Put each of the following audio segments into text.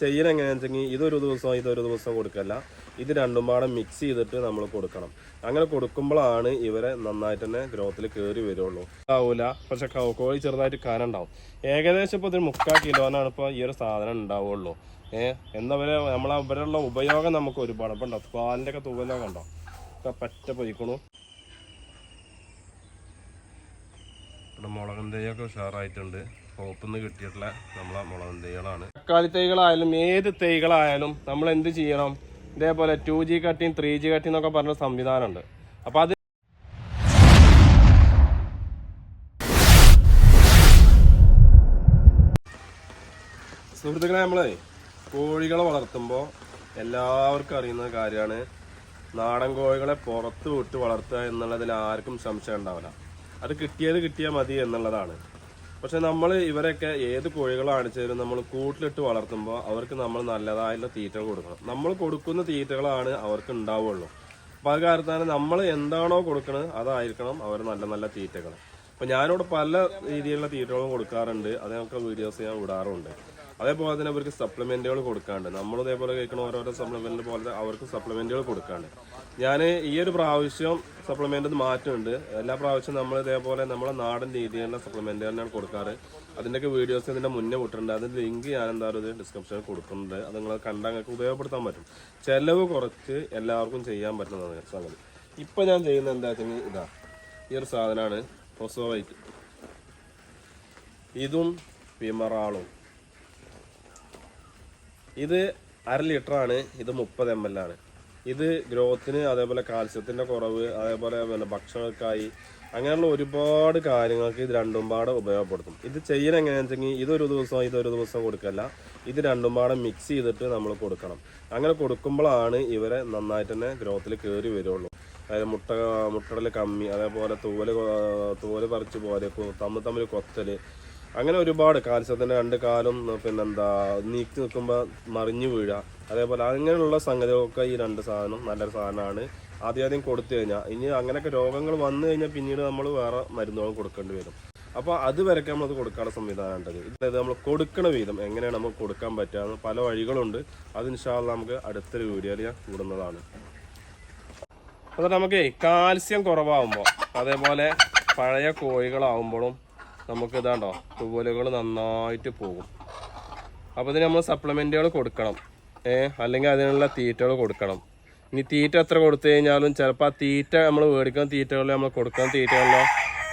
ചെയ്യൽ എങ്ങനെയാണെന്ന് ഇതൊരു ദിവസം ഇതൊരു ദിവസം കൊടുക്കല്ല. ഇത് രണ്ടും പാടെ മിക്സ് ചെയ്തിട്ട് നമ്മൾ കൊടുക്കണം. അങ്ങനെ കൊടുക്കുമ്പോഴാണ് ഇവരെ നന്നായിട്ട് തന്നെ ഗ്രോത്തിൽ കയറി വരുള്ളൂ. ആവൂല. പക്ഷെ കോഴി ചെറുതായിട്ട് കനണ്ടാവും ഏകദേശം ഇപ്പോൾ ഇതൊരു മുക്കാൽ കിലോനാണ് ഇപ്പോൾ ഈ ഒരു സാധനം ഉണ്ടാവുള്ളൂ. ഏഹ് പറയുക നമ്മളെ ഇവരുള്ള ഉപയോഗം നമുക്ക് ഒരുപാട് ഇപ്പം ഉണ്ടാവും പാലിന്റെ ഒക്കെ തൂവലൊക്കെ ഉണ്ടോ ഒക്കെ പറ്റ പൊയ്ക്കണു. ഇവിടെ മുളകും ഉഷാറായിട്ടുണ്ട്. ഹോപ്പിന്ന് കിട്ടിയിട്ടുള്ള നമ്മളെ മുളക് തൈകളാണ്. തക്കാളി തൈകളായാലും ഏത് തൈകളായാലും നമ്മൾ എന്ത് ചെയ്യണം? ഇതേപോലെ two G cutting three G cutting എന്നൊക്കെ പറഞ്ഞ സംവിധാനമുണ്ട്. അപ്പോൾ അത് സുഹൃത്തുക്കളെ നമ്മളെ കോഴികളെ വളർത്തുമ്പോൾ എല്ലാവർക്കും അറിയുന്ന കാര്യമാണ് നാടൻ കോഴികളെ പുറത്ത് വിട്ട് വളർത്തുക എന്നുള്ളതിൽ ആർക്കും സംശയം ഉണ്ടാവില്ല. അത് കിട്ടിയത് കിട്ടിയാൽ മതി എന്നുള്ളതാണ്. പക്ഷെ നമ്മൾ ഇവരൊക്കെ ഏത് കോഴികളാണ് ചേരും നമ്മൾ കൂട്ടിലിട്ട് വളർത്തുമ്പോൾ അവർക്ക് നമ്മൾ നല്ലതായുള്ള തീറ്റകൾ കൊടുക്കണം. നമ്മൾ കൊടുക്കുന്ന തീറ്റകളാണ് അവർക്ക് ഉണ്ടാവുള്ളൂ. അപ്പോൾ അത് കാരണത്താണ് നമ്മൾ എന്താണോ കൊടുക്കുന്നത് അതായിരിക്കണം അവർ നല്ല നല്ല തീറ്റകൾ അപ്പോൾ ഞാനിവിടെ പല രീതിയിലുള്ള തീറ്റകളും കൊടുക്കാറുണ്ട്. അതിനൊക്കെ വീഡിയോസ് ഞാൻ വിടാറുണ്ട്. അതേപോലെ തന്നെ അവർക്ക് സപ്ലിമെന്റുകൾ കൊടുക്കാണ്ട് നമ്മൾ ഇതേപോലെ കഴിക്കണ ഓരോരോ സപ്ലിമെന്റ് പോലെ അവർക്ക് സപ്ലിമെന്റുകൾ കൊടുക്കാണ്ട് ഞാൻ ഈ ഒരു പ്രാവശ്യം സപ്ലിമെന്റ് മാറ്റുന്നുണ്ട് എല്ലാ പ്രാവശ്യം നമ്മൾ ഇതേപോലെ നമ്മളെ നാടൻ രീതിയിലുള്ള സപ്ലിമെന്റ് തന്നെയാണ് കൊടുക്കാറ്. അതിന്റെയൊക്കെ വീഡിയോസ് ഇതിന്റെ മുന്നേ വിട്ടിട്ടുണ്ട്. അതിന്റെ ലിങ്ക് ഞാൻ എന്താ പറയുക ഡിസ്ക്രിപ്ഷനിൽ കൊടുക്കുന്നുണ്ട്. അത് നിങ്ങൾ കണ്ടാൽ നിങ്ങൾക്ക് ഉപയോഗപ്പെടുത്താൻ പറ്റും. ചിലവ് കുറച്ച് എല്ലാവർക്കും ചെയ്യാൻ പറ്റുന്നതാണ് സംഗതി. ഇപ്പം ഞാൻ ചെയ്യുന്ന എന്താ വെച്ചാൽ ഇതാ ഈ ഒരു സാധനമാണ് പ്രൊസോവൈറ്റ് ഇതും വിമറാളും. ഇത് അര ലിറ്ററാണ് ഇത് മുപ്പത് എം എൽ ആണ്. ഇത് ഗ്രോത്തിന് അതേപോലെ കാൽസ്യത്തിന്റെ കുറവ് അതേപോലെ പിന്നെ ഭക്ഷണക്കായി അങ്ങനെയുള്ള ഒരുപാട് കാര്യങ്ങൾക്ക് ഇത് രണ്ടും പാടെ ഉപയോഗപ്പെടുത്തും. ഇത് ചെയ്യണ എങ്ങനെയാണെന്ന് വെച്ചെങ്കിൽ ഇതൊരു ദിവസം ഇതൊരു ദിവസം കൊടുക്കല്ല. ഇത് രണ്ടും പാടെ മിക്സ് ചെയ്തിട്ട് നമ്മൾ കൊടുക്കണം. അങ്ങനെ കൊടുക്കുമ്പോഴാണ് ഇവരെ നന്നായിട്ട് തന്നെ ഗ്രോത്തിൽ കയറി വരുള്ളൂ. അതായത് മുട്ട മുട്ടടൽ കമ്മി അതേപോലെ തൂവൽ തൂവൽ പറിച്ച് പോലെ തമ്മിൽ തമ്മിൽ കൊത്തൽ അങ്ങനെ ഒരുപാട് കാൽസ്യത്തിന്റെ രണ്ട് കാലും പിന്നെന്താ നീക്കി നിൽക്കുമ്പോൾ മറിഞ്ഞു വീഴുക അതേപോലെ അങ്ങനെയുള്ള സംഗതികളൊക്കെ ഈ രണ്ട് സാധനം നല്ലൊരു സാധനമാണ്. ആദ്യം ആദ്യം കൊടുത്തു കഴിഞ്ഞാൽ ഇനി അങ്ങനെയൊക്കെ രോഗങ്ങൾ വന്നു കഴിഞ്ഞാൽ പിന്നീട് നമ്മൾ വേറെ മരുന്നുകൾ കൊടുക്കേണ്ടി വരും. അപ്പോൾ അത് നമ്മൾ നമ്മളത് കൊടുക്കാനുള്ള സംവിധാനം ഉണ്ടത് അതായത് നമ്മൾ കൊടുക്കണ വിധം എങ്ങനെയാണ് നമുക്ക് കൊടുക്കാൻ പറ്റുക പല വഴികളുണ്ട്. അത് നമുക്ക് അടുത്തൊരു വീഡിയോയിൽ ഞാൻ കൂടുന്നതാണ്. അപ്പോൾ നമുക്ക് കാൽസ്യം കുറവാകുമ്പോൾ അതേപോലെ പഴയ കോഴികളാവുമ്പോഴും നമുക്ക് ഇതാണ്ടോ തൂവലുകൾ നന്നായിട്ട് പോകും. അപ്പോൾ ഇതിന് നമ്മൾ സപ്ലിമെന്റുകൾ കൊടുക്കണം. അല്ലെങ്കിൽ അതിനുള്ള തീറ്റകൾ കൊടുക്കണം. ഇനി തീറ്റ എത്ര കൊടുത്തു കഴിഞ്ഞാലും ചിലപ്പോൾ ആ തീറ്റ നമ്മൾ മേടിക്കുന്ന തീറ്റകളിൽ നമ്മൾ കൊടുക്കുന്ന തീറ്റകളിലോ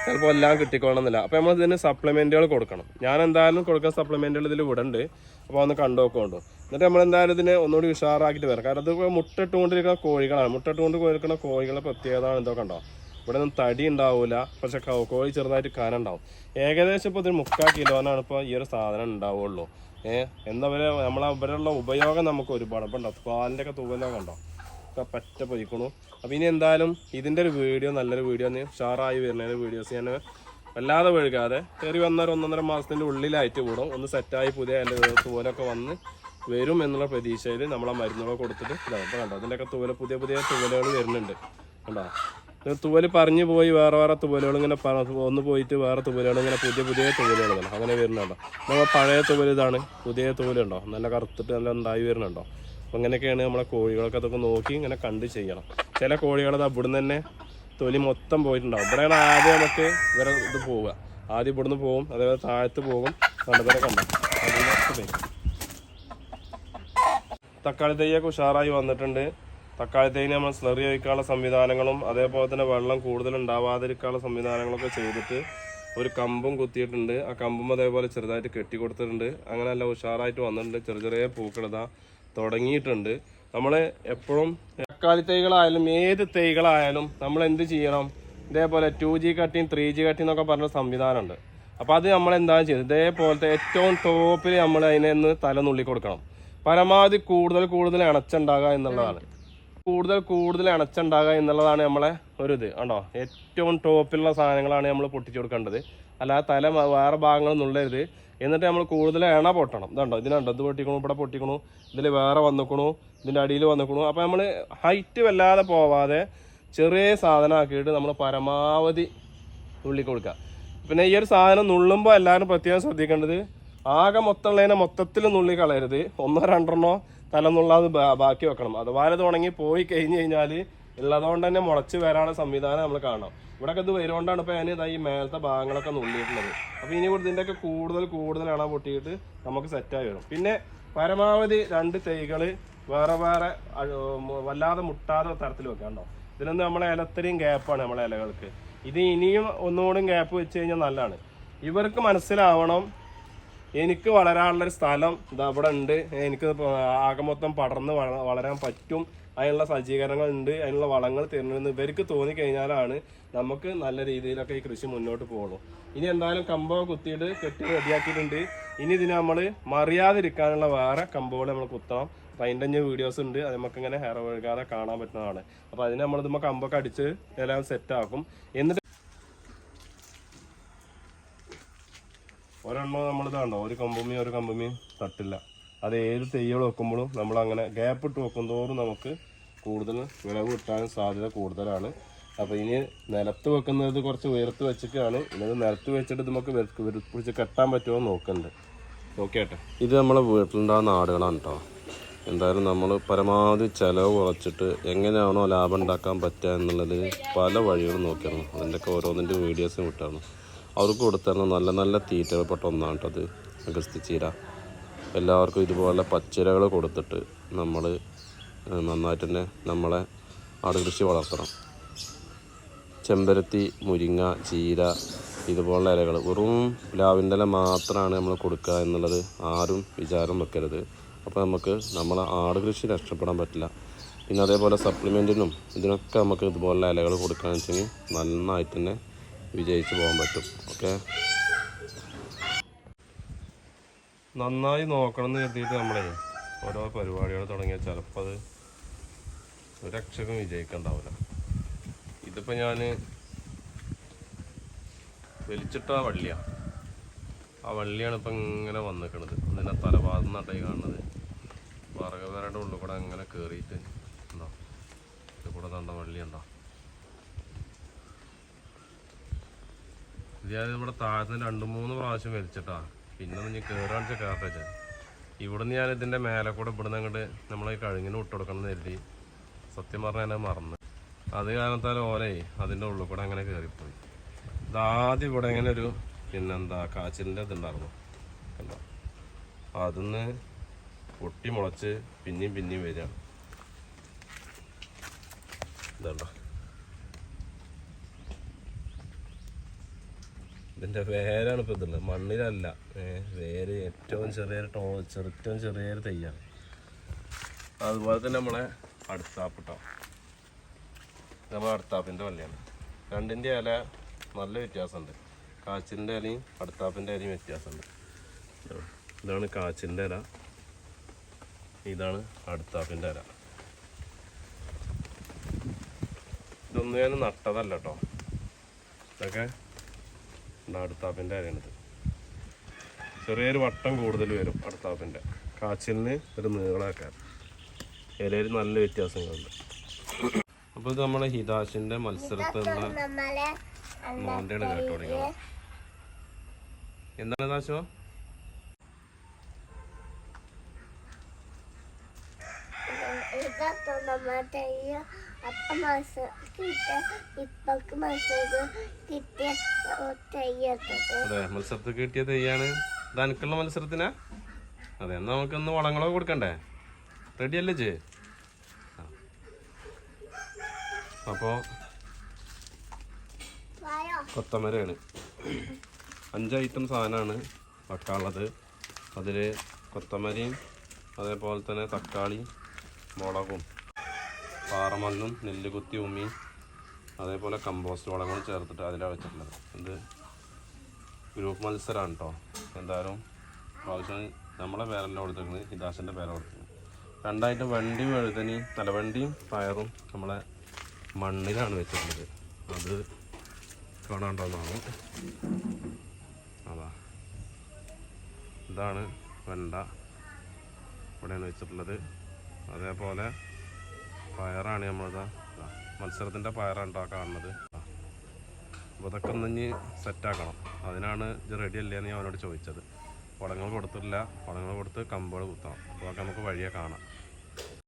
ചിലപ്പോൾ എല്ലാം കിട്ടിക്കോണമെന്നില്ല അപ്പോൾ നമ്മൾ ഇതിന് സപ്ലിമെന്റുകൾ കൊടുക്കണം. ഞാൻ എന്തായാലും കൊടുക്കുന്ന സപ്ലിമെന്റുകൾ ഇതിൽ വിടണ്ട് അപ്പോൾ ഒന്ന് കണ്ടു നോക്കുന്നുണ്ടോ. എന്നിട്ട് നമ്മൾ എന്തായാലും ഇതിനെ ഒന്നുകൂടി ഉഷാറാക്കിയിട്ട് വരാം. കാരണം ഇത് മുട്ടിട്ടുകൊണ്ടിരിക്കുന്ന കോഴികളാണ്. മുട്ടിട്ടുകൊണ്ട് കൊടുക്കുന്ന കോഴികളെ പ്രത്യേകത എന്തോ കണ്ടോ? ഇവിടെ ഒന്നും തടി ഉണ്ടാവില്ല പക്ഷെ കോഴി ചെറുതായിട്ട് കനുണ്ടാവും. ഏകദേശം ഇപ്പോൾ ഇതിന് മുക്കാൽ കിലോനാണ് ഇപ്പോൾ ഈ ഒരു സാധനം ഉണ്ടാവുള്ളൂ. ഏഹ് പറയുക നമ്മളെ ഇവരുള്ള ഉപയോഗം നമുക്ക് ഒരുപാട്. അപ്പം ഉണ്ടോ? പാലിന്റെ ഒക്കെ തൂവലൊക്കെ ഉണ്ടോ ഒക്കെ പറ്റ പൊയ്ക്കണു. അപ്പം ഇനി എന്തായാലും ഇതിന്റെ ഒരു വീഡിയോ നല്ലൊരു വീഡിയോ ഒന്ന് ഷാറായി വരുന്നതിന്റെ വീഡിയോസ് ഞാൻ വല്ലാതെ വഴുകാതെ കയറി വന്ന ഒന്നൊന്നര മാസത്തിന്റെ ഉള്ളിലായിട്ട് കൂടും ഒന്ന് സെറ്റായി പുതിയ അതിന്റെ തൂവലൊക്കെ വന്ന് വരും എന്നുള്ള പ്രതീക്ഷയിൽ നമ്മളെ മരുന്നുകൾ കൊടുത്തിട്ട് ഇതാണ് ഇപ്പോൾ കണ്ടോ? അതിന്റെയൊക്കെ തൂവല പുതിയ പുതിയ തൂവലുകൾ വരുന്നുണ്ട്. കണ്ടോ? തൂവൽ പറഞ്ഞു പോയി വേറെ വേറെ തൂവലുകൾ ഇങ്ങനെ ഒന്ന് പോയിട്ട് വേറെ തൂവലുകൾ ഇങ്ങനെ പുതിയ പുതിയ തൂവലുകൾ അങ്ങനെ വരുന്നുണ്ടോ? നമ്മൾ പഴയ തൂവൽ ഇതാണ് പുതിയ തൂവലുണ്ടോ? നല്ല കറുത്തിട്ട് നല്ല ഉണ്ടായി വരുന്നുണ്ടോ? അപ്പോൾ അങ്ങനെയൊക്കെയാണ് നമ്മളെ കോഴികളൊക്കെ അതൊക്കെ നോക്കി ഇങ്ങനെ കണ്ട് ചെയ്യണം. ചില കോഴികളത് അവിടുന്ന് തന്നെ തൊലി മൊത്തം പോയിട്ടുണ്ടാവും. ഇവിടെയാണ് ആദ്യം നമുക്ക് ഇവരെ ഇത് പോവുക. ആദ്യം ഇവിടുന്ന് പോകും അതേപോലെ താഴത്ത് പോകും. കണ്ടവരെ കണ്ടോ. തക്കാളി തൈയൊക്കെ ഉഷാറായി വന്നിട്ടുണ്ട്. തക്കാളി തൈന് നമ്മൾ സ്ലറി ഒഴിക്കാനുള്ള സംവിധാനങ്ങളും അതേപോലെ തന്നെ വെള്ളം കൂടുതൽ ഉണ്ടാവാതിരിക്കാനുള്ള സംവിധാനങ്ങളൊക്കെ ചെയ്തിട്ട് ഒരു കമ്പും കുത്തിയിട്ടുണ്ട്. ആ കമ്പും അതേപോലെ ചെറുതായിട്ട് കെട്ടി കൊടുത്തിട്ടുണ്ട്. അങ്ങനെ നല്ല ഉഷാറായിട്ട് വന്നിട്ടുണ്ട്. ചെറിയ ചെറിയ പൂക്കളിതാ തുടങ്ങിയിട്ടുണ്ട്. നമ്മൾ എപ്പോഴും തക്കാളി തൈകളായാലും ഏത് തൈകളായാലും നമ്മൾ എന്ത് ചെയ്യണം? ഇതേപോലെ two G cutting three G cutting എന്നൊക്കെ പറഞ്ഞ സംവിധാനമുണ്ട്. അപ്പോൾ അത് നമ്മൾ എന്താ ചെയ്തത് ഇതേപോലത്തെ ഏറ്റവും ടോപ്പിൽ നമ്മൾ അതിനെ ഒന്ന് തല നുള്ളി കൊടുക്കണം. പരമാവധി കൂടുതൽ കൂടുതൽ ഇണച്ചുണ്ടാകുക എന്നുള്ളതാണ്. കൂടുതൽ കൂടുതൽ ഇണച്ചുണ്ടാകുക എന്നുള്ളതാണ് നമ്മളെ ഒരു ഇത്. കണ്ടോ? ഏറ്റവും ടോപ്പിലുള്ള സാധനങ്ങളാണ് നമ്മൾ പൊട്ടിച്ചു കൊടുക്കേണ്ടത്. അല്ലാതെ തല വേറെ ഭാഗങ്ങൾ നുള്ളരുത്. എന്നിട്ട് നമ്മൾ കൂടുതൽ എണ പൊട്ടണം. ഇതുണ്ടോ? ഇതിനുണ്ടോ ഇത് പൊട്ടിക്കണു ഇവിടെ പൊട്ടിക്കണു ഇതിൽ വേറെ വന്നിക്കണു ഇതിന്റെ അടിയിൽ വന്നിക്കണു. അപ്പോൾ നമ്മൾ ഹൈറ്റ് വല്ലാതെ പോവാതെ ചെറിയ സാധനമാക്കിയിട്ട് നമ്മൾ പരമാവധി നുള്ളി കൊടുക്കുക. പിന്നെ ഈ ഒരു സാധനം നുള്ളുമ്പോൾ എല്ലാവരും പ്രത്യേകം ശ്രദ്ധിക്കേണ്ടത് ആകെ മൊത്തമുള്ളതിനെ മൊത്തത്തിൽ നുള്ളി കളയരുത്. ഒന്നോ രണ്ടെണ്ണോ തലന്നുള്ളത് ബാക്കി വെക്കണം. അതുപോലെ ഇത് ഉണങ്ങി പോയി കഴിഞ്ഞ് കഴിഞ്ഞാൽ ഉള്ളതുകൊണ്ട് തന്നെ മുളച്ച് വരാനുള്ള സംവിധാനം നമ്മൾ കാണാം ഇവിടെയൊക്കെ ഇത് വരുകൊണ്ടാണ് ഇപ്പോൾ ഞാൻ ഇതായി മേലത്തെ ഭാഗങ്ങളൊക്കെ നുള്ളിയിട്ടുള്ളത്. അപ്പോൾ ഇനി കൂടി ഇതിന്റെയൊക്കെ കൂടുതൽ കൂടുതൽ അണ പൊട്ടിയിട്ട് നമുക്ക് സെറ്റായി വരും. പിന്നെ പരമാവധി രണ്ട് തൈകൾ വേറെ വേറെ വല്ലാതെ മുട്ടാതെ തരത്തിൽ വെക്കാണ്ടോ ഇതിനൊന്നും നമ്മളെ ഇലത്തിരിയും ഗ്യാപ്പാണ് നമ്മളെ ഇലകൾക്ക്. ഇത് ഇനിയും ഒന്നുകൂടി ഗ്യാപ്പ് വെച്ച് കഴിഞ്ഞാൽ നല്ലതാണ്. ഇവർക്ക് മനസ്സിലാവണം എനിക്ക് വളരാനുള്ളൊരു സ്ഥലം ഇതാ അവിടെ ഉണ്ട്. എനിക്ക് ആകെ മൊത്തം പടർന്ന് വള- വളരാൻ പറ്റും. അതിനുള്ള സജ്ജീകരണങ്ങൾ ഉണ്ട്. അതിനുള്ള വളങ്ങൾ തരണമെന്ന് ഇവർക്ക് തോന്നിക്കഴിഞ്ഞാലാണ് നമുക്ക് നല്ല രീതിയിലൊക്കെ ഈ കൃഷി മുന്നോട്ട് പോകുള്ളൂ. ഇനി എന്തായാലും കമ്പോ കുത്തിയിട്ട് കെട്ടി റെഡിയാക്കിയിട്ടുണ്ട്. ഇനി ഇതിന് നമ്മൾ മറിയാതിരിക്കാനുള്ള വേറെ കമ്പോകൾ നമ്മൾ കുത്തണം. അപ്പം അതിന്റെ വീഡിയോസ് ഉണ്ട്. അത് നമുക്ക് ഇങ്ങനെ ഹെയർ ഒഴുകാതെ കാണാൻ പറ്റുന്നതാണ്. അപ്പോൾ അതിന് നമ്മൾ ഇതുമ്പോൾ കമ്പൊക്കെ അടിച്ച് എല്ലാം സെറ്റാക്കും എന്നിട്ട് ഒരെണ്ണം നമ്മൾ ഇതാണ്ടോ? ഒരു കമ്പുമിയും ഒരു കമ്പുമിയും തട്ടില്ല. അത് ഏത് തെയ്യൾ വെക്കുമ്പോഴും നമ്മൾ അങ്ങനെ ഗ്യാപ്പ് ഇട്ട് വെക്കും തോറും നമുക്ക് കൂടുതൽ വിളവ് കിട്ടാനും സാധ്യത കൂടുതലാണ്. അപ്പോൾ ഇനി നിലത്ത് വെക്കുന്നത് കുറച്ച് ഉയർത്ത് വെച്ചിട്ടാണ്. ഇനി നിലത്ത് വെച്ചിട്ട് നമുക്ക് പിടിച്ച് കെട്ടാൻ പറ്റുമോ നോക്കുന്നുണ്ട് നോക്കിയാട്ടെ ഇത് നമ്മളെ വീട്ടിലുണ്ടാകുന്ന ആടുകളാണ് കേട്ടോ എന്തായാലും നമ്മൾ പരമാവധി ചിലവ് കുറച്ചിട്ട് എങ്ങനെയാണോ ലാഭം ഉണ്ടാക്കാൻ പറ്റുക എന്നുള്ളത് പല വഴികളും നോക്കിയിരുന്നു. അതിന്റെയൊക്കെ ഓരോന്നിന്റെ വീഡിയോസും വിട്ടാണ് അവർക്ക് കൊടുത്തിരുന്ന നല്ല നല്ല തീറ്റപ്പെട്ട ഒന്നാണ് കേട്ടോ അത്. അഗസ്തിച്ചീര എല്ലാവർക്കും ഇതുപോലെ പച്ചിലകൾ കൊടുത്തിട്ട് നമ്മൾ നന്നായിട്ട് തന്നെ നമ്മളെ ആട് കൃഷി വളർത്തണം. ചെമ്പരത്തി മുരിങ്ങ ചീര ഇതുപോലുള്ള ഇലകൾ. വെറും പ്ലാവിന്റെ ഇല മാത്രമാണ് നമ്മൾ കൊടുക്കുക എന്നുള്ളത് ആരും വിചാരം വെക്കരുത്. അപ്പോൾ നമുക്ക് നമ്മളെ ആട് കൃഷി നഷ്ടപ്പെടാൻ പറ്റില്ല. പിന്നെ അതേപോലെ സപ്ലിമെന്റിനും ഇതിനൊക്കെ നമുക്ക് ഇതുപോലുള്ള ഇലകൾ കൊടുക്കുകയെന്ന് വെച്ചെങ്കിൽ നന്നായിട്ട് തന്നെ വിജയിച്ച് പോകാൻ പറ്റും. ഓക്കെ? നന്നായി നോക്കണം എന്ന് കരുതിയിട്ട് നമ്മളെ ഓരോ പരിപാടികൾ തുടങ്ങിയാൽ ചിലപ്പോൾ അത് ഒരു രക്ഷകം വിജയിക്കണ്ടാവില്ല. ഇതിപ്പോൾ ഞാൻ വലിച്ചിട്ട വള്ളിയാണ് ആ വള്ളിയാണ് ഇപ്പം ഇങ്ങനെ വന്നിക്കണത്. അതിന്റെ തലഭാഗം നട്ടായി കാണുന്നത്. വറകവരുടെ ഉള്ളിൽ കൂടെ അങ്ങനെ കയറിയിട്ട് ഉണ്ടോ ഇത് കൂടെ തണ്ട വള്ളി ഉണ്ടോ ഇത് ഞാൻ ഇവിടെ താഴ്ന്ന് രണ്ട് മൂന്ന് പ്രാവശ്യം വലിച്ചിട്ടാ. പിന്നെ ഒന്ന് കയറാണിച്ച കയറട്ടെ ഇവിടുന്ന് ഞാൻ ഇതിന്റെ മേലെ കൂടെ ഇവിടുന്ന് അങ്ങോട്ട് നമ്മളെ കഴുങ്ങിന് വിട്ട് കൊടുക്കണം എന്ന് കരുതി സത്യം പറഞ്ഞാൽ എന്നെ മറന്ന്. അത് കാരണത്താൽ ഓലെ അതിന്റെ ഉള്ളിൽ കൂടെ അങ്ങനെ കയറിപ്പോയി ഇതാദ്യം ഇവിടെ ഇങ്ങനെ ഒരു പിന്നെന്താ കാച്ചിലിന്റെ ഇതുണ്ടായിരുന്നു. കണ്ടോ? അതിന്ന് പൊട്ടി മുളച്ച് പിന്നെയും പിന്നെയും വരിക. ഇതുണ്ടോ ഇതിന്റെ വേരാണ് ഇപ്പോൾ ഇതുള്ളത്. മണ്ണിലല്ല. വേര് ഏറ്റവും ചെറിയ ടോ ചെറുറ്റവും ചെറിയൊരു തെയ്യാണ്. അതുപോലെ തന്നെ നമ്മളെ അടുത്താപ്പിട്ടോ. നമ്മളെ അടുത്താപ്പിന്റെ വള്ളിയാണ് രണ്ടിന്റെ ഇല നല്ല വ്യത്യാസമുണ്ട്. കാച്ചിന്റെ ഇലയും അടുത്താപ്പിന്റെ ഇലയും വ്യത്യാസമുണ്ട്. ഇതാണ് കാച്ചിന്റെ ഇല. ഇതാണ് അടുത്താപ്പിന്റെ ഇല. ഇതൊന്നും ഞാൻ നട്ടതല്ല കേട്ടോ. ഇതൊക്കെ ഇതാ അടുത്താപ്പിന്റെ ഇലയാണിത് ചെറിയൊരു വട്ടം കൂടുതൽ വരും അടുത്താപ്പിന്റെ. കാച്ചിലിന് ഒരു നീളമൊക്കെ. ഇലയിൽ നല്ല വ്യത്യാസങ്ങളുണ്ട്. അപ്പോൾ ഇത് നമ്മളെ ഹിതാഷിന്റെ മത്സരത്തിൽ നമ്മളെ മോന്റെയാണ് കേട്ടോ തുടങ്ങിയത് എന്താണ് ദാശോ ഇതൊക്കെ നമ്മൾ അപ്പ മാസ കിട്ടിയ ഇപ്പൊക്ക് മാസം കിട്ടിയ തെയ്യത്തത്. അതെ മത്സരത്തിൽ കിട്ടിയ തെയ്യാണ്. ഇത് അനക്കുള്ള മത്സരത്തിനാ? അതെ എന്നാ നമുക്കൊന്ന് വളങ്ങളൊക്കെ കൊടുക്കണ്ടേ? റെഡി അല്ലേ ചേ അപ്പോൾ കൊത്തമരയാണ്. അഞ്ച് ഐറ്റം സാധനമാണ് വെക്കാനുള്ളത്. അതിൽ കൊത്തമരയും അതേപോലെ തന്നെ തക്കാളി മുളകും. പാറമണ്ണും നെല്ലുകുത്തി ഉമ്മി അതേപോലെ കമ്പോസ്റ്റ് വളങ്ങളും ചേർത്തിട്ട് അതിലാണ് വെച്ചിട്ടുള്ളത്. ഇത് ഗ്രൂപ്പ് മത്സരമാണ് കേട്ടോ എന്തായാലും പ്രാവശ്യം നമ്മളെ പേരല്ല കൊടുത്തിരിക്കുന്നത് ഹിതാശന്റെ പേര കൊടുത്തിരിക്കുന്നത്. രണ്ടായിട്ട് വണ്ടിയും എഴുതനി തലവണ്ടിയും പയറും നമ്മളെ മണ്ണിലാണ് വെച്ചിട്ടുള്ളത്. അത് കാണാണ്ടോന്നാണ് അതാ. ഇതാണ് വെണ്ട ഇവിടെയാണ് വെച്ചിട്ടുള്ളത്. അതേപോലെ പയറാണ് നമ്മളിതാ മത്സരത്തിന്റെ പയറാണ് കേട്ടോ കാണുന്നത്. അപ്പോൾ ഇതൊക്കെ ഒന്ന് സെറ്റാക്കണം അതിനാണ് ഇത് റെഡി അല്ലേ എന്ന് ഞാൻ അവനോട് ചോദിച്ചത്. പടങ്ങൾ കൊടുത്തിട്ടില്ല. പടങ്ങൾ കൊടുത്ത് കമ്പുകൾ കുത്തണം. അപ്പോൾ നമുക്ക് വഴിയെ കാണാം.